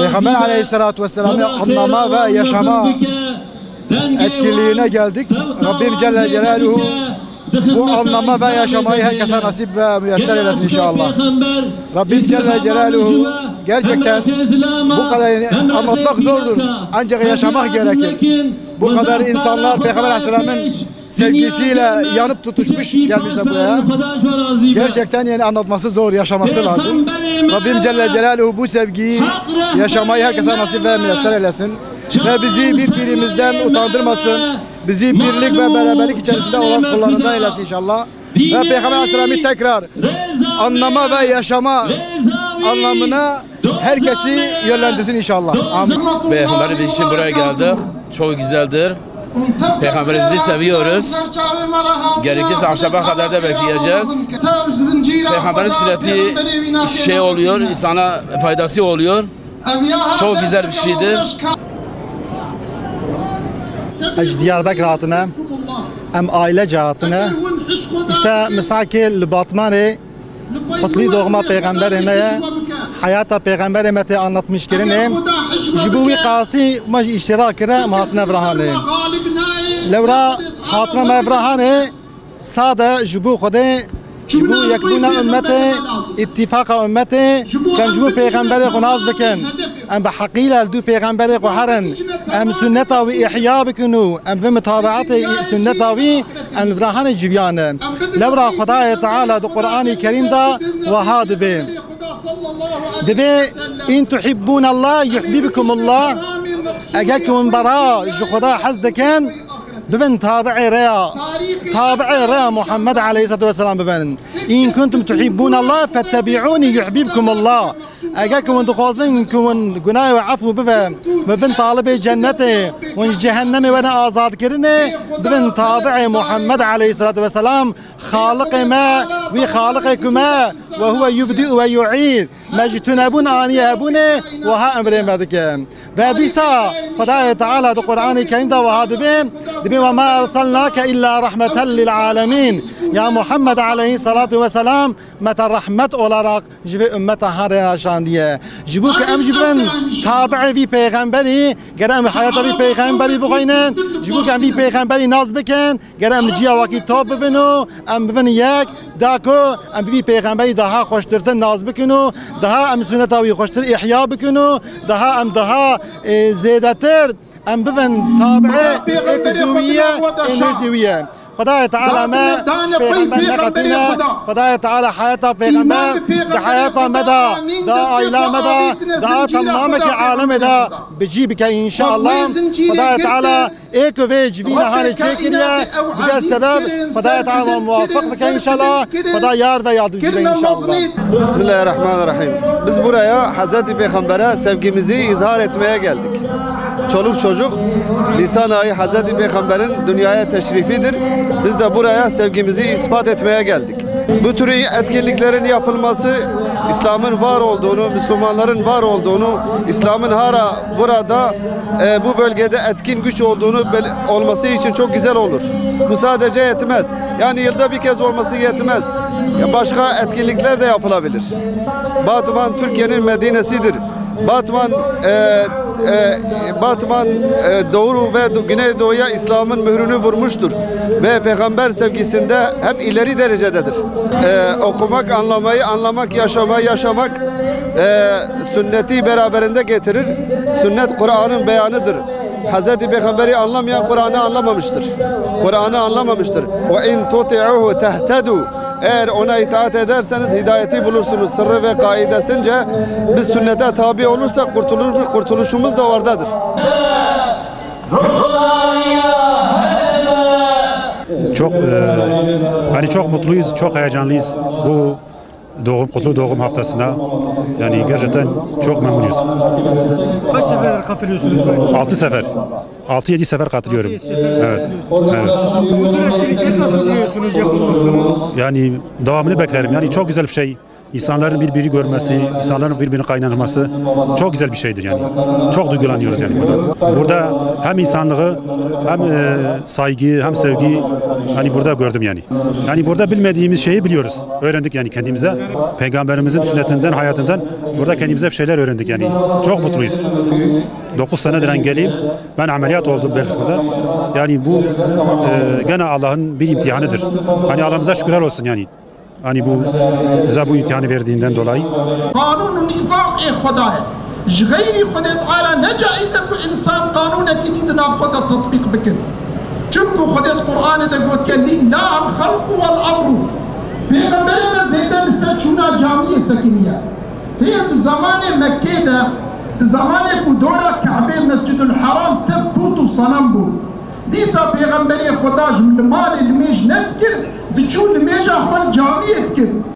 Peygamber aleyhissalatü vesselam'ın anlama ve yaşama etkinliğine geldik. Rabbim Celle Celaluhu bu anlama ve yaşamayı herkese nasip ve müyesser eylesin inşallah. Rabbim Celle Celaluhu gerçekten bu kadar anlatmak zordur. Ancak yaşamak gerekir. Bu kadar insanlar Peygamber Aleyhisselam'ın sevgisiyle yanıp tutuşmuş gelmişler buraya. Gerçekten yani anlatması zor, yaşaması lazım. Rabbim Celle Celaluhu bu sevgiyi yaşamayı herkese nasip ve müyesser eylesin. Ve bizi birbirimizden utandırmasın. Bizi birlik ve beraberlik içerisinde olan kullarından eylesin inşallah. Ve Peygamber Aleyhisselam'ı tekrar anlama ve yaşama anlamına herkesi yönlendirsin inşallah. Amin. Peygamberimiz için buraya geldik. Çok güzeldir. Peygamberimizi seviyoruz. Gerekirse akşama kadar da bekleyeceğiz. Peygamberin sünneti şey oluyor, insana faydası oluyor. Çok güzel bir şeydir. Eş Diyarbakır hatına, hem ailece hatına. İşte misaki Lübatman'ı Kutlu doğma peygamberime hayata peygamberime te anlatmış kerine. Jibu ve kasi maç iştirak kere mahatına brahane. لورا خاطر ما افراهانه سادة جبو خده جبو یکبونا امته اتفاق امته کن جبو پیغمبر قناز بکن. ام بحقيلة دو پیغمبر قهرن ام سنتا و احیا بکنو. ام به متابعت سنتا و ام افراهان جویان. لورا خدا تعالی دو قرآن کریم دا وهاد به دبي ان تحبون الله يحببكم الله. اجاكم برا خدا حزدكان بفن تابعي ريا تابعي ريا محمد عليه الصلاة والسلام بفن. إن كنتم تحبون الله فاتبعوني يحببكم الله. أجاكم دخوزن كون جناي وعفو بفن. بفن طالب جنته وان جهنم وأنا آزاد كرني بفن تابعي محمد عليه الصلاة والسلام خالق ما وخالقكما وهو يبدئ ويعيد ما جتنبون آن يهبونه وها أمر مدكم و دیسا خدای تعالی د قرآن کریم دا وها دبیم دبیم و ما ارسلناک إلا رحمتا للعالمین یا محمد علیه الصلاة و سلام مت رحمت اولاراق جب امت هر راشاندیه جبو که أم جبن تابع وی پیغمبری گرم حیات وی پیغمبری بغینن. جبو که أم وی پیغمبری ناز بکن گرم جیا واکی توب ببنو أم ببن یک دا کو ام وی پیغمبري daha خوشترته ناز بکن و daha ام سنت او خوشتر احیا بکن و daha ام daha زیاتر ام بفن تابعه اکدویه انرژیویه خدای تعالی ما پیغمبر خدای تعالی حیاتا پیغمبر ده. حیاتا مدا ده آیلا مدا ده تمام که عالم دا بجیب که انشاءالله خدای تعالی ایک و جوین هانی چکریه بجا سبب خدای تعالی موافق بکه انشاءالله خدا یار و یاد بجیب انشاءالله Bismillahirrahmanirrahim. Biz buraya Hazreti Peygamber'e sevgimizi izhar etmeye geldik. Çoluk çocuk lisan ayı Hazreti Peygamber'in dünyaya teşrifidir. Biz de buraya sevgimizi ispat etmeye geldik. Bu tür etkinliklerin yapılması İslam'ın var olduğunu, Müslümanların var olduğunu, İslam'ın hala burada e, bu bölgede etkin güç olduğunu olması için çok güzel olur. Bu sadece yetmez. Yani yılda bir kez olması yetmez. Başka etkinlikler de yapılabilir. Batman Türkiye'nin Medine'sidir. Batman e, e, Batman e, Doğu ve Do- Güneydoğu'ya İslam'ın mührünü vurmuştur. Ve peygamber sevgisinde hep ileri derecededir. E, okumak, anlamayı, anlamak, yaşamayı, yaşamak e, sünneti beraberinde getirir. Sünnet Kur'an'ın beyanıdır. Hz. Peygamber'i anlamayan Kur'an'ı anlamamıştır. Kur'an'ı anlamamıştır. Ve in tuti'uhu eğer ona itaat ederseniz hidayeti bulursunuz. Sırrı ve kaidesince biz sünnete tabi olursak kurtulur, kurtuluşumuz da oradadır. Çok e, hani çok mutluyuz, çok heyecanlıyız bu doğum kutlu doğum haftasına. Yani gerçekten çok memnunuz. Kaç sefer katılıyorsunuz böyle? 6 sefer. 6-7 sefer katılıyorum. Evet. evet. Bu tür etkinlikleri nasıl buluyorsunuz yapılmasını? Yani devamını beklerim. Yani çok güzel bir şey. İnsanların birbirini görmesi, insanların birbirini kaynaşması çok güzel bir şeydir yani. Çok duygulanıyoruz yani burada. Burada hem insanlığı hem e, saygı hem sevgi hani burada gördüm yani. Yani burada bilmediğimiz şeyi biliyoruz. Öğrendik yani kendimize. Peygamberimizin sünnetinden, hayatından burada kendimize bir şeyler öğrendik yani. Çok mutluyuz. 9 senedir engeliyim. Ben ameliyat oldum bel fıtığından. Yani bu e, gene Allah'ın bir imtihanıdır. Hani Allah'ımıza şükürler olsun yani. hani bu zabu imtihanı verdiğinden dolayı. Kanun nizam e Khuda ji gayri Khuda Teala ne caize bu insan kanuneki didina Khuda tatbik bikin. Çünkü Khuda Kur'an'ı da gotken lillahi halku vel amru. Peygamberimiz eden ise çuna camiye sekiniye. Biz zamanı Mekke'de زمانك ودورك كعبين مسجد الحرام تبوت وصنم بو ديسا بيغمبري خداج من المال الميج نذكر بچون المیج اخوان جامعه کر